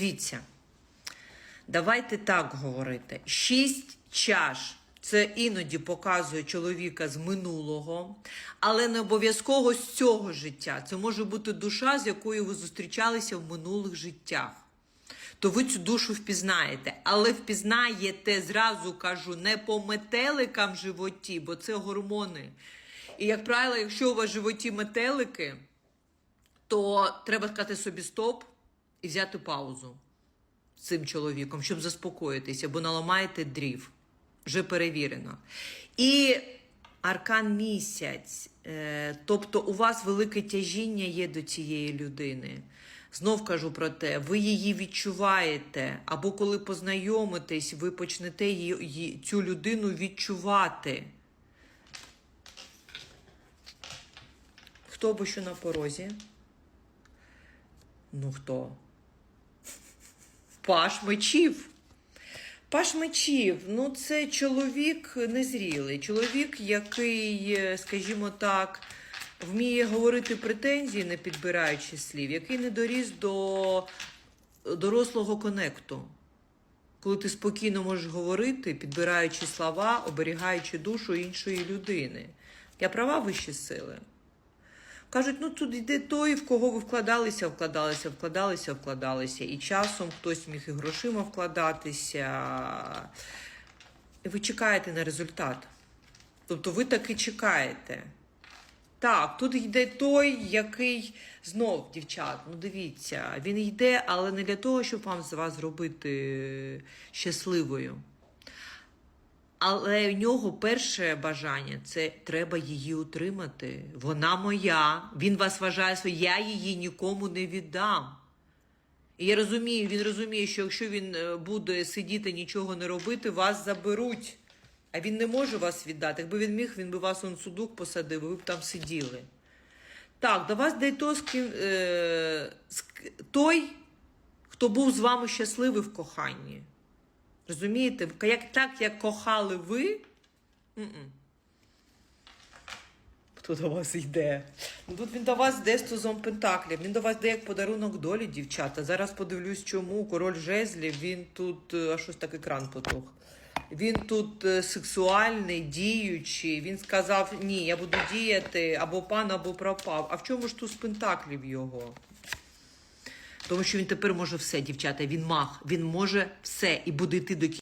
Дивіться, давайте так говорити. Шість чаш. Це іноді показує чоловіка з минулого, але не обов'язково з цього життя. Це може бути душа, з якою ви зустрічалися в минулих життях. То ви цю душу впізнаєте, але впізнаєте, зразу кажу, не по метеликам в животі, бо це гормони. І, як правило, якщо у вас в животі метелики, то треба сказати собі стоп і взяти паузу з цим чоловіком, щоб заспокоїтися, бо наламаєте дрів. Вже перевірено. І аркан місяць. Е, тобто у вас велике тяжіння є до цієї людини. Знов кажу про те, ви її відчуваєте, або коли познайомитесь, ви почнете її, цю людину відчувати. Хто бо що на порозі? Ну хто? Паш мечів. Паш мечів, ну це чоловік незрілий, чоловік, який, е, скажімо так, вміє говорити претензії, не підбираючи слів, який не доріс до дорослого конекту. Коли ти спокійно можеш говорити, підбираючи слова, оберігаючи душу іншої людини. Я права вищі сили. Кажуть, ну тут йде той, в кого ви вкладалися, вкладалися, вкладалися, вкладалися. І часом хтось міг і грошима вкладатися. І ви чекаєте на результат. Тобто ви таки чекаєте. Так, тут йде той, який знов, дівчат, ну дивіться, він йде, але не для того, щоб вам з вас зробити щасливою. Але в нього перше бажання це треба її утримати. Вона моя. Він вас вважає своєю, я її нікому не віддам. І я розумію, він розуміє, що якщо він е, буде сидіти, нічого не робити, вас заберуть. А він не може вас віддати. Якби він міг, він би вас он судок посадив, ви б там сиділи. Так, до вас де той, е, той, хто був з вами щасливий в коханні. Розумієте? Як, так, як кохали ви. Хто до вас йде? Ну тут він до вас йде з тузом пентаклів. Він до вас йде як подарунок долі, дівчата. Зараз подивлюсь, чому король жезлів, він тут, е, а щось так екран потух. Він тут е, сексуальний, діючий. Він сказав: ні, я буду діяти або пан, або пропав. А в чому ж туз пентаклів його? Тому що він тепер може все, дівчата. Він мах, він може все і буде йти до кінця.